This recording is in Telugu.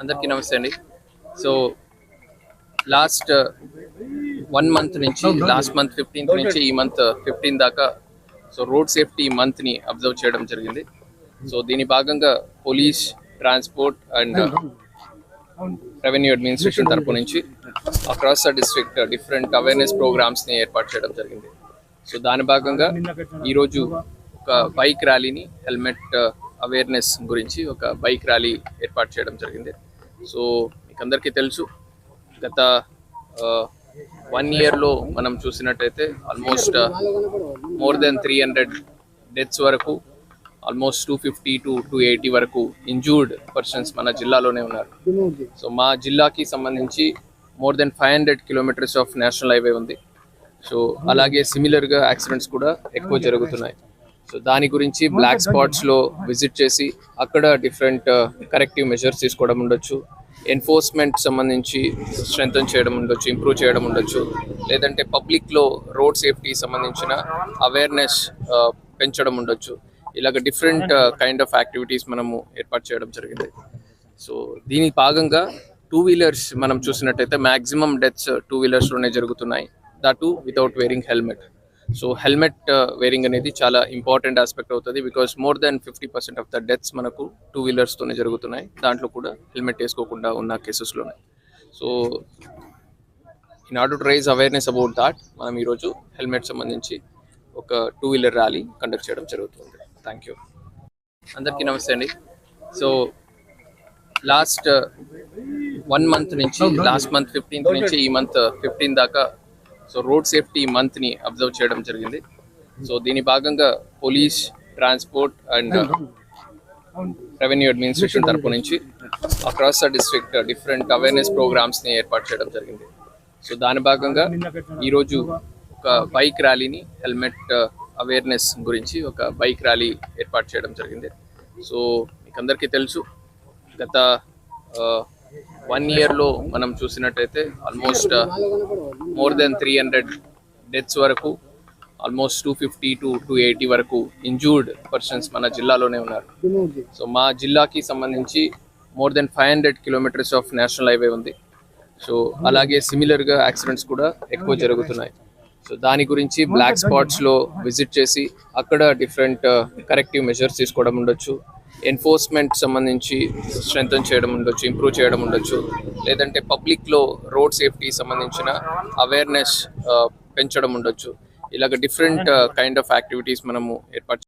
అందరికీ నమస్తే అండి. సో లాస్ట్ వన్ మంత్ నుంచి లాస్ట్ మంత్ ఫిఫ్టీన్త్ నుంచి ఈ మంత్ ఫిఫ్టీన్ దాకా సో రోడ్ సేఫ్టీ మంత్ని అబ్జర్వ్ చేయడం జరిగింది. సో దీని భాగంగా police transport and revenue administration తరపు నుంచి across the district different awareness ప్రోగ్రామ్స్ని ఏర్పాటు చేయడం జరిగింది. సో దాని భాగంగా ఈరోజు ఒక బైక్ ర్యాలీని హెల్మెట్ అవేర్నెస్ గురించి ఒక బైక్ ర్యాలీ ఏర్పాటు చేయడం జరిగింది. సో మీకు అందరికీ తెలుసు గత వన్ ఇయర్లో మనం చూసినట్టయితే almost more than three hundred deaths వరకు almost two fifty to two eighty వరకు ఇంజూర్డ్ పర్సన్స్ మన జిల్లాలోనే ఉన్నారు. సో మా జిల్లాకి సంబంధించి more than five hundred kilometres of national highway ఉంది. సో అలాగే సిమిలర్గా యాక్సిడెంట్స్ కూడా ఎక్కువ జరుగుతున్నాయి. సో దాని గురించి బ్లాక్ స్పాట్స్లో విజిట్ చేసి అక్కడ డిఫరెంట్ కరెక్టివ్ మెజర్స్ తీసుకోవడం ఉండొచ్చు. ఎన్ఫోర్స్మెంట్ సంబంధించి స్ట్రెంగ్ చేయడం ఉండొచ్చు ఇంప్రూవ్ చేయడం ఉండొచ్చు. లేదంటే పబ్లిక్లో రోడ్ సేఫ్టీ సంబంధించిన అవేర్నెస్ పెంచడం ఉండొచ్చు. ఇలాగ డిఫరెంట్ కైండ్ ఆఫ్ యాక్టివిటీస్ మనము ఏర్పాటు చేయడం జరిగింది. సో దీని భాగంగా టూ వీలర్స్ మనం చూసినట్టయితే మ్యాక్సిమం డెత్స్ టూ వీలర్స్లోనే జరుగుతున్నాయి. That without wearing helmet so helmet wearing అనేది చాలా ఇంపార్టెంట్ ఆస్పెక్ట్ అవుతుంది because more than fifty percent of the deaths మనకు టూ వీలర్స్తోనే జరుగుతున్నాయి. దాంట్లో కూడా హెల్మెట్ వేసుకోకుండా ఉన్న కేసెస్లోనే so in order to raise awareness about that మనం ఈరోజు హెల్మెట్ సంబంధించి ఒక టూ వీలర్ ర్యాలీ కండక్ట్ చేయడం జరుగుతుంది. థ్యాంక్ యూ అందరికీ నమస్తే అండి. సో లాస్ట్ వన్ మంత్ నుంచి లాస్ట్ మంత్ ఫిఫ్టీన్త్ నుంచి ఈ మంత్ ఫిఫ్టీన్ దాకా సో రోడ్ సేఫ్టీ మంత్ని అబ్జర్వ్ చేయడం జరిగింది. సో దీని భాగంగా police transport and revenue administration తరపు నుంచి across the district different awareness ప్రోగ్రామ్స్ని ఏర్పాటు చేయడం జరిగింది. సో దాని భాగంగా ఈరోజు ఒక బైక్ ర్యాలీని హెల్మెట్ అవేర్నెస్ గురించి ఒక బైక్ ర్యాలీ ఏర్పాటు చేయడం జరిగింది. సో మీకు అందరికీ తెలుసు గత uh, వన్ ఇయర్లో మనం చూసినట్టయితే almost more than three hundred deaths వరకు almost two fifty to two eighty వరకు ఇంజూర్డ్ పర్సన్స్ మన జిల్లాలోనే ఉన్నారు. సో మా జిల్లాకి సంబంధించి more than five hundred kilometres of national highway ఉంది. సో అలాగే సిమిలర్గా యాక్సిడెంట్స్ కూడా ఎక్కువ జరుగుతున్నాయి. సో దాని గురించి బ్లాక్ స్పాట్స్లో విజిట్ చేసి అక్కడ డిఫరెంట్ కరెక్టివ్ మెజర్స్ తీసుకోవడం ఉండొచ్చు. ఎన్ఫోర్స్మెంట్ సంబంధించి స్ట్రెంగ్ చేయడం ఉండొచ్చు ఇంప్రూవ్ చేయడం ఉండొచ్చు. లేదంటే పబ్లిక్లో రోడ్ సేఫ్టీ సంబంధించిన అవేర్నెస్ పెంచడం ఉండొచ్చు. ఇలాగ డిఫరెంట్ కైండ్ ఆఫ్ యాక్టివిటీస్ మనము ఏర్పాటు